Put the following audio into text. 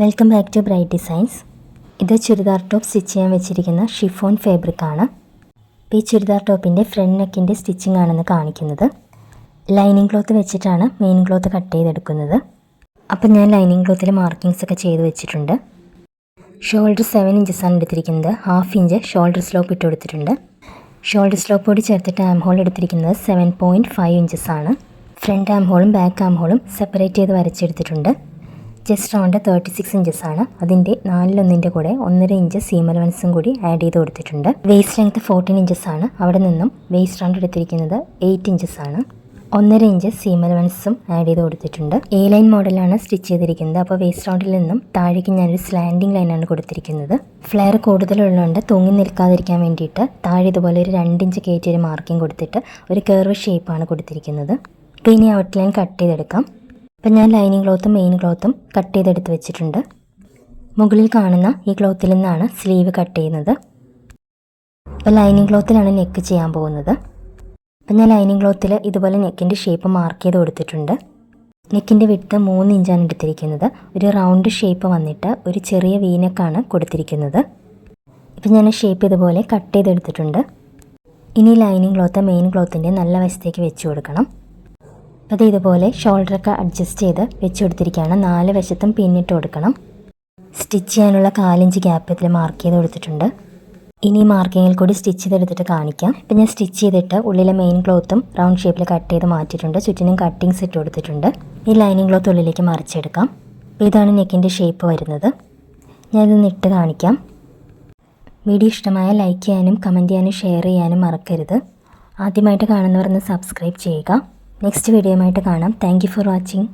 Welcome back to Bright Designs ഇത് churidar top stitch ചെയ്യാൻ വെച്ചിരിക്കുന്ന ഷിഫോൺ ഫാബ്രിക് ആണ്. അപ്പോൾ ഈ ചുരിദാർ ടോപ്പിന്റെ ഫ്രണ്ട് നെക്കിന്റെ സ്റ്റിച്ചിങ് ആണെന്ന് കാണിക്കുന്നത്. ലൈനിങ് ക്ലോത്ത് വെച്ചിട്ടാണ് മെയിൻ ക്ലോത്ത് കട്ട് ചെയ്തെടുക്കുന്നത്. അപ്പം ഞാൻ ലൈനിങ് ക്ലോത്തിൽ മാർക്കിങ്സ് ഒക്കെ ചെയ്ത് വെച്ചിട്ടുണ്ട്. ഷോൾഡർ സെവൻ ആണ് എടുത്തിരിക്കുന്നത്. ഹാഫ് ഇഞ്ച് ഷോൾഡർ സ്ലോപ്പ് ഇട്ട് കൊടുത്തിട്ടുണ്ട്. ഷോൾഡർ സ്ലോപ്പ് കൂടി ചേർത്തിട്ട് ആം ഹോൾ എടുത്തിരിക്കുന്നത് സെവൻ പോയിന്റ് ഫൈവ് ഇഞ്ചസ് ആണ്. ഫ്രണ്ട് ആം ഹോളും ബാക്ക് ആം ഹോളും സെപ്പറേറ്റ് ചെയ്ത് വരച്ചെടുത്തിട്ടുണ്ട്. Just round thirty six inches ആണ്. അതിന്റെ നാലിലൊന്നിന്റെ കൂടെ ഒന്നര ഇഞ്ച് സീം അലവൻസും കൂടി ആഡ് ചെയ്ത് കൊടുത്തിട്ടുണ്ട്. വേസ്റ്റ് ലെങ്ത് ഫോർട്ടീൻ ഇഞ്ചസ് ആണ്. അവിടെ നിന്നും വേസ്റ്റ് റൗണ്ട് എടുത്തിരിക്കുന്നത് എയ്റ്റ് ഇഞ്ചസ് ആണ്. ഒന്നര ഇഞ്ച് സീം അലവൻസും ആഡ് ചെയ്ത് കൊടുത്തിട്ടുണ്ട്. എ ലൈൻ മോഡലാണ് സ്റ്റിച്ച് ചെയ്തിരിക്കുന്നത്. അപ്പോൾ വേസ്റ്റ് റൗണ്ടിൽ നിന്നും താഴേക്ക് ഞാനൊരു സ്ലാൻഡിങ് ലൈനാണ് കൊടുത്തിരിക്കുന്നത്. ഫ്ലെയർ കൂടുതലുള്ളതുകൊണ്ട് തൂങ്ങി നിൽക്കാതിരിക്കാൻ വേണ്ടിയിട്ട് താഴെ ഇതുപോലെ ഒരു രണ്ട് ഇഞ്ച് കയറ്റി ഒരു മാർക്കിംഗ് കൊടുത്തിട്ട് ഒരു കേർവ് ഷേപ്പാണ് കൊടുത്തിരിക്കുന്നത്. അപ്പോൾ ഇനി ഔട്ട്ലൈൻ കട്ട് ചെയ്തെടുക്കാം. അപ്പം ഞാൻ ലൈനിങ് ക്ലോത്തും മെയിൻ ക്ലോത്തും കട്ട് ചെയ്തെടുത്ത് വെച്ചിട്ടുണ്ട്. മുകളിൽ കാണുന്ന ഈ ക്ലോത്തിൽ നിന്നാണ് സ്ലീവ് കട്ട് ചെയ്യുന്നത്. അപ്പോൾ ലൈനിങ് ക്ലോത്തിലാണ് നെക്ക് ചെയ്യാൻ പോകുന്നത്. അപ്പം ഞാൻ ലൈനിങ് ക്ലോത്തിൽ ഇതുപോലെ നെക്കിന്റെ ഷേപ്പ് മാർക്ക് ചെയ്ത് കൊടുത്തിട്ടുണ്ട്. നെക്കിന്റെ വിട്ട് മൂന്ന് ഇഞ്ചാണ് എടുത്തിരിക്കുന്നത്. ഒരു റൗണ്ട് ഷേപ്പ് വന്നിട്ട് ഒരു ചെറിയ വീനക്കാണ് കൊടുത്തിരിക്കുന്നത്. ഇപ്പം ഞാൻ ഷേപ്പ് ഇതുപോലെ കട്ട് ചെയ്തെടുത്തിട്ടുണ്ട്. ഇനി ലൈനിങ് ക്ലോത്ത് മെയിൻ ക്ലോത്തിന്റെ നല്ല വശത്തേക്ക് വെച്ച് കൊടുക്കണം. അത് ഇതുപോലെ ഷോൾഡറൊക്കെ അഡ്ജസ്റ്റ് ചെയ്ത് വെച്ച് കൊടുത്തിരിക്കുകയാണ് നാല് വശത്തും പിന്നിട്ട് കൊടുക്കണം. സ്റ്റിച്ച് ചെയ്യാനുള്ള കാലിഞ്ച് ഗ്യാപ്പ് ഇതിൽ മാർക്ക് ചെയ്ത് കൊടുത്തിട്ടുണ്ട്. ഇനി മാർക്കിങ്ങിൽ കൂടി സ്റ്റിച്ച് ചെയ്തെടുത്തിട്ട് കാണിക്കാം. ഇപ്പം ഞാൻ സ്റ്റിച്ച് ചെയ്തിട്ട് ഉള്ളിലെ മെയിൻ ക്ലോത്തും റൗണ്ട് ഷേപ്പിൽ കട്ട് ചെയ്ത് മാറ്റിയിട്ടുണ്ട്. ചുറ്റിനും കട്ടിങ്സ് ഇട്ട് കൊടുത്തിട്ടുണ്ട്. ഈ ലൈനിങ് ക്ലോത്ത് ഉള്ളിലേക്ക് മറിച്ചെടുക്കാം. അപ്പോൾ ഇതാണ് നെക്കിന്റെ ഷേപ്പ് വരുന്നത്. ഞാനിതൊന്ന് ഇട്ട് കാണിക്കാം. വീഡിയോ ഇഷ്ടമായ ലൈക്ക് ചെയ്യാനും കമന്റ് ചെയ്യാനും ഷെയർ ചെയ്യാനും മറക്കരുത്. ആദ്യമായിട്ട് കാണുന്നവർ ഒന്ന് സബ്സ്ക്രൈബ് ചെയ്യുക. നെക്സ്റ്റ് വീഡിയോയുമായിട്ട് കാണാം. Thank for watching